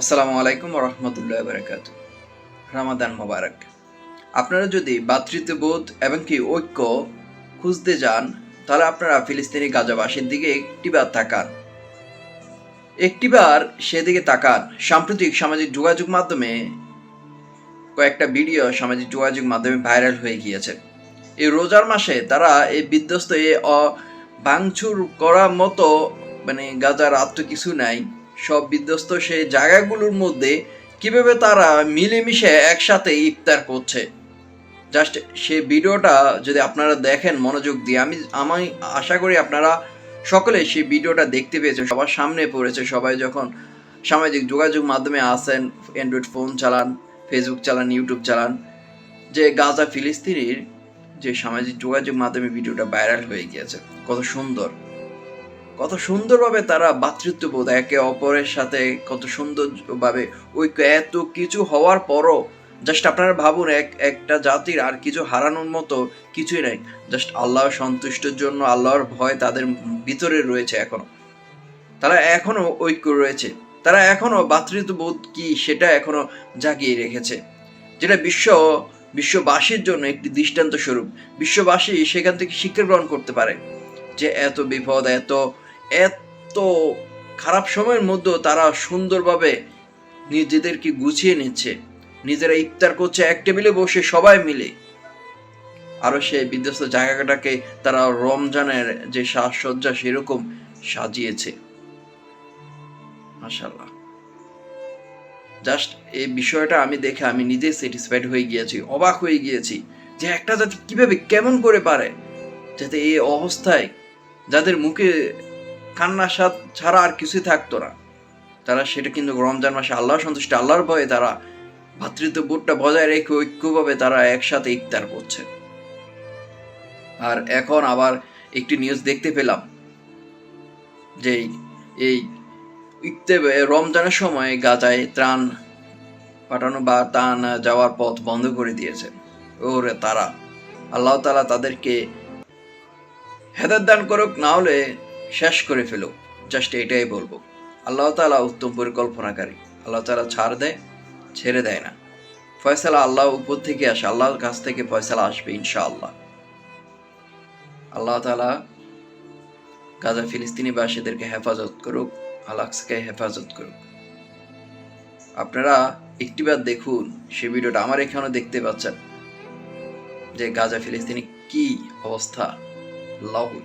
আসসালামু আলাইকুম রহমতুল্লাহ বারাকাত রামাদান মোবারক। আপনারা যদি ভাতৃত্ববোধ এবং কি ঐক্য খুঁজতে যান, তাহলে আপনারা ফিলিস্তিনি গাজাবাসীর দিকে একটিবার তাকান। একটিবার সেদিকে তাকান। সাম্প্রতিক সামাজিক যোগাযোগ মাধ্যমে কয়েকটা ভিডিও সামাজিক যোগাযোগ মাধ্যমে ভাইরাল হয়ে গিয়েছে। এই রোজার মাসে তারা এই বিধ্বস্ত এ অ- ভাঙচুর করার মতো মানে গাজার আর তো কিছু নাই। সব বিধ্বস্ত সেই জায়গাগুলোর মধ্যে কীভাবে তারা মিলেমিশে একসাথে ইফতার করছে। জাস্ট সেই ভিডিওটা যদি আপনারা দেখেন মনোযোগ দিয়ে, আমি আমি আশা করি আপনারা সকলে সেই ভিডিওটা দেখতে পেয়েছেন। সবার সামনে পড়েছে সবাই যখন সামাজিক যোগাযোগ মাধ্যমে আসেন অ্যান্ড্রয়েড ফোন চালান ফেসবুক চালান ইউটিউব চালান, যে গাজা ফিলিস্তিনির যে সামাজিক যোগাযোগ মাধ্যমে ভিডিওটা ভাইরাল হয়ে গিয়েছে। কত সুন্দর। কত সুন্দরভাবে তারা ভাতৃত্ববোধ, একে অপরের সাথে কত সুন্দরভাবে ঐক্য, এত কিছু হওয়ার পরও জাস্ট আপনারা ভাবুন, এক, একটা জাতির আর কিছু হারানোর মতো কিছুই নাই। জাস্ট আল্লাহর সন্তুষ্টের জন্য আল্লাহর ভয় তাদের ভিতরে রয়েছে এখনও। তারা এখনও ঐক্য রয়েছে। তারা এখনও ভাতৃত্ববোধ কি সেটা এখনও জাগিয়ে রেখেছে। যেটা বিশ্ব, বিশ্ববাসীর জন্য একটি দৃষ্টান্ত স্বরূপ বিশ্ববাসী সেখান থেকে শিক্ষা গ্রহণ করতে পারে যে এত বিপদ, এত এত খারাপ সময়ের মধ্যেও তারা সুন্দরভাবে নিজেদেরকে গুছিয়ে নিচ্ছে। নিজেরা ইফতার করছে, এক টেবিলে বসে সবাই মিলে। আরও সেই বিধ্বস্ত জায়গাটাকে তারা রমজানের যে সাজসজ্জা সেরকম সাজিয়েছে। মাশাল্লাহ জাস্ট এই বিষয়টা আমি দেখে আমি নিজে স্যাটিসফাইড হয়ে গিয়েছি, অবাক হয়ে গিয়েছি যে একটা জাতি কীভাবে কেমন করে পারে, যাতে এই অবস্থায় যাদের মুখে কান্নার স্বাদ ছাড়া আর কিছুই থাকতো না। তারা সেটা কিন্তু রমজান মাসে আল্লাহ সন্তুষ্ট, আল্লাহর ভয়ে তারা ভাতৃত্ববোধটা বজায় রেখে ঐক্যভাবে তারা একসাথে ইফতার করছে। আর এখন আবার একটি নিউজ দেখতে পেলাম যে এই ইফতে রমজানের সময় গাজায় ত্রাণ পাঠানো বা ত্রাণ যাওয়ার পথ বন্ধ করে দিয়েছে। ওরে তারা, আল্লাহ তালা তাদেরকে হেদার দান করুক, না হলে শেষ করে ফেলুক জাস্ট এটাই বলব। আল্লাহ তালা উত্তম পরিকল্পনাকারী। আল্লাহ তালা ছাড় দেয়, ছেড়ে দেয় না। ফয়সালা আল্লাহ উপর থেকে আসে, আল্লাহর কাছ থেকে ফয়সালা আসবে ইনশাআল্লাহ। আল্লাহ তালা গাজা ফিলিস্তিনিবাসীদেরকে হেফাজত করুক আলাক্সকে হেফাজত করুক। আপনারা একটিবার দেখুন, সে ভিডিওটা আমার এখানেও দেখতে পাচ্ছেন। যে গাজা ফিলিস্তিনি কি অবস্থা আল্লাহু